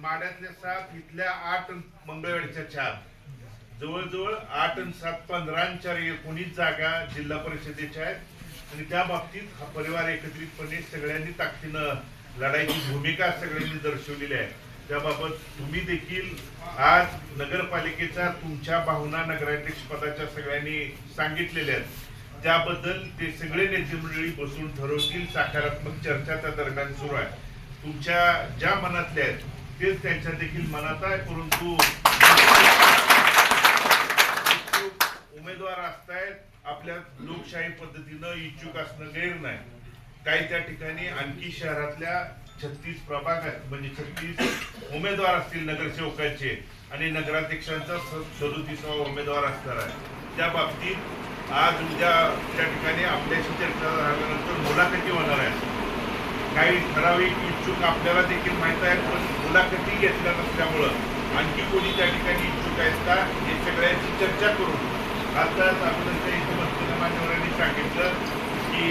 माड्यातल्या सात इथल्या आठ मंगळवेडच्या चार. जवळजवळ आठ आणि सात पंधरांच्या एकोणीस जागा जिल्हा परिषदेच्या आहेत. आणि त्या बाबतीत हा परिवार एकत्रितपणे सगळ्यांनी ताकदीनं लढाईची भूमिका सगळ्यांनी दर्शवलेली आहे. त्याबाबत तुम्ही देखील आज नगरपालिकेच्या तुमच्या भावना नगराध्यक्ष पदाच्या सगळ्यांनी सांगितलेल्या आहेत. त्याबद्दल ते सगळे नेते मंडळी बसून ठरवतील सकारात्मक चर्चा त्या दरम्यान सुरू आहे. तुमच्या ज्या मनातल्या आहेत तेच त्यांच्या देखील मनात आहे परंतु उमेदवार असतायत आपल्या लोकशाही पद्धतीनं इच्छुक असणं गैर नाही. काही त्या ठिकाणी आणखी शहरातल्या छत्तीस प्रभाग आहेत म्हणजे छत्तीस उमेदवार असतील नगरसेवकांचे आणि नगराध्यक्षांचा सदोतीसावा उमेदवार असणार आहे. त्या बाबतीत आज उद्या त्या ठिकाणी आपल्याशी चर्चा झाल्यानंतर मुलाखती होणार आहे काही ठराविक इच्छुक आपल्याला देखील माहीत आहे पण मुलाखती घेतल्या नसल्यामुळं आणखी कोणी त्या ठिकाणी इच्छुक आहेत का हे सगळ्यांची चर्चा करून आताच अगोदरच्या इथं मंत्री मान्यवरांनी सांगितलं की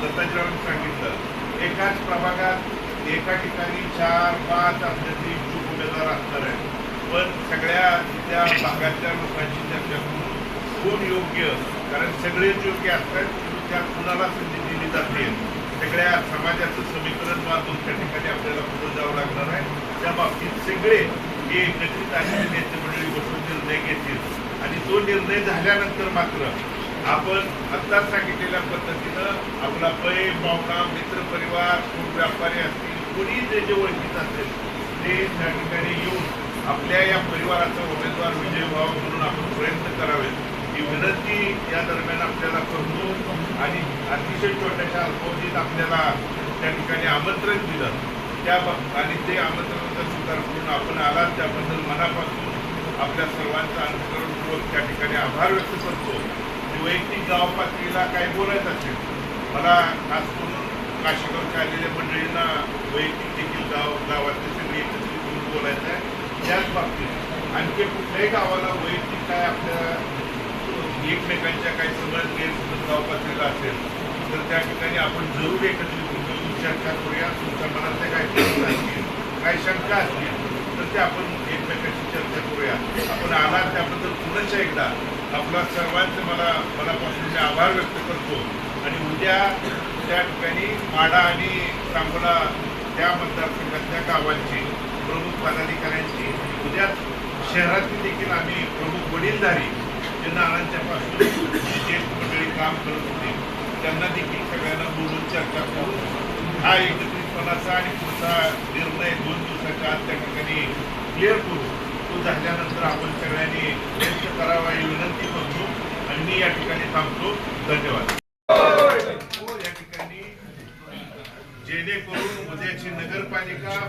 दत्ताजीरावांनी सांगितलं एकाच प्रभागात एका ठिकाणी चार पाच आपल्याचे इच्छुक उमेदवार असणार आहे पण सगळ्या त्या भागातल्या लोकांची चर्चा करून कोण योग्य कारण सगळेच योग्य असतात त्या कुणाला संधी दिली जाते? सगळ्या समाजाचं समीकरण बांधून त्या ठिकाणी आपल्याला पुढे जावं लागणार आहे. त्या बाबतीत सगळे हे एकत्रित आलेले नेते मंडळी बसून निर्णय घेतील. आणि तो निर्णय झाल्यानंतर मात्र आपण आत्ताच सांगितलेल्या पद्धतीनं आपला पै पाहुणा मित्र परिवार कोण व्यापारी असतील कोणी जे जे ओळखीत असेल ते त्या ठिकाणी येऊन आपल्या या परिवाराचा उमेदवार विजय व्हावा म्हणून आपण प्रयत्न करावेत. ही विनंती या दरम्यान आपल्याला करतो. आणि अतिशय छोट्याशा अल्पवधीत आपल्याला त्या ठिकाणी आमंत्रण दिलं. त्या आणि ते आमंत्रणाचा स्वीकार करून आपण आलात त्याबद्दल मनापासून आपल्या सर्वांचं अनुसरणपूर्वक त्या ठिकाणी आभार व्यक्त करतो. वैयक्तिक गाव पातळीला काय बोलायचं असेल मला खास करून काशीगावच्या आलेल्या मंडळींना वैयक्तिक देखील गाव गावातले सगळे एकत्रित करून बोलायचं आहे. त्याच बाबतीत आणखी कुठल्याही गावाला वैयक्तिक काय आपल्या एकमेकांच्या काही समज गावपातळीला असेल तर त्या ठिकाणी आपण जरूर एकत्रित चर्चा करूया. तुमच्या मनातल्या काही प्रश्न असतील काही शंका असतील तर ते आपण एकमेकांशी चर्चा करूया. आपण आलात त्याबद्दल पुन्हा एकदा आपला सर्वांचे मला मनापासून मी आभार व्यक्त करतो. आणि उद्या त्या ठिकाणी माडा आणि सांगोला त्या मतदारसंघातल्या गावांची प्रमुख पदाधिकाऱ्यांची आणि उद्या शहरातील देखील आम्ही प्रमुख वडीलधारी जे नानांच्या पासून जे मंडळी काम करत होते त्यांना देखील सगळ्यांना बोलून चर्चा करून हा एकत्रितपणाचा आणि पुढचा निर्णय दोन दिवसाच्या आत त्या ठिकाणी क्लिअर करू तो झाल्यानंतर आपण सगळ्यांनी प्रयत्न करावा ही विनंती करतो आणि मी या ठिकाणी थांबतो धन्यवाद. या ठिकाणी जेणेकरून उद्याची नगरपालिका